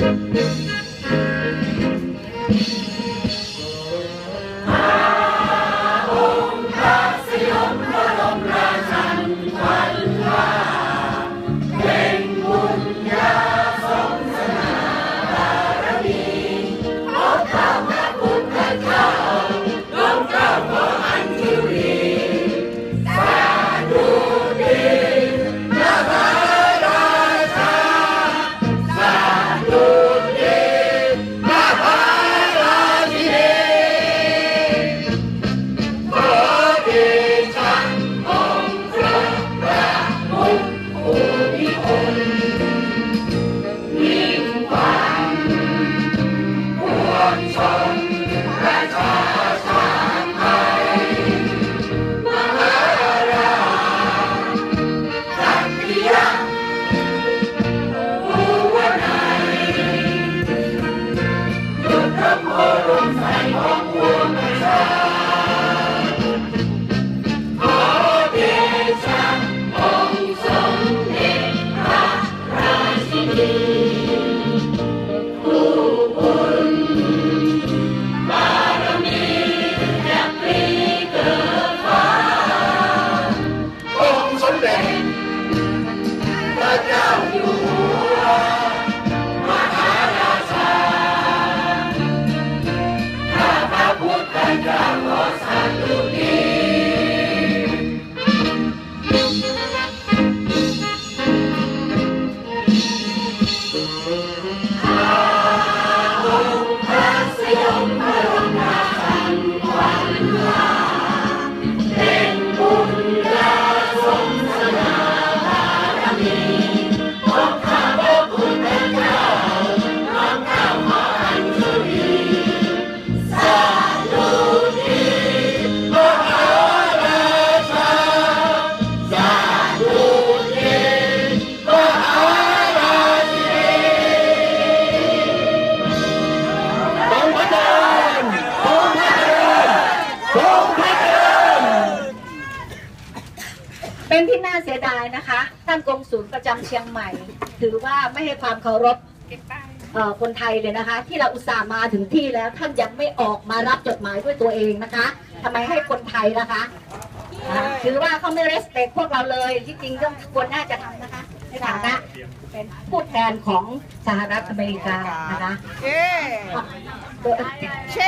อ เป็นที่น่าเสียดายนะคะ ท่านกงศูนย์ประจำเชียงใหม่ ถือว่าไม่ให้ความเคารพเอ่อคนไทยเลยนะคะ ที่เราอุตส่าห์มาถึงที่แล้วท่านยังไม่ออกมารับจดหมายด้วยตัวเองนะคะทำไมให้คนไทยนะคะอ่าถือว่าเขาไม่ respect พวกเราเลยที่จริงต้องควรน่าจะทำนะคะในฐานะเป็นผู้แทนของสหรัฐอเมริกานะคะเอ๊ตัวเช่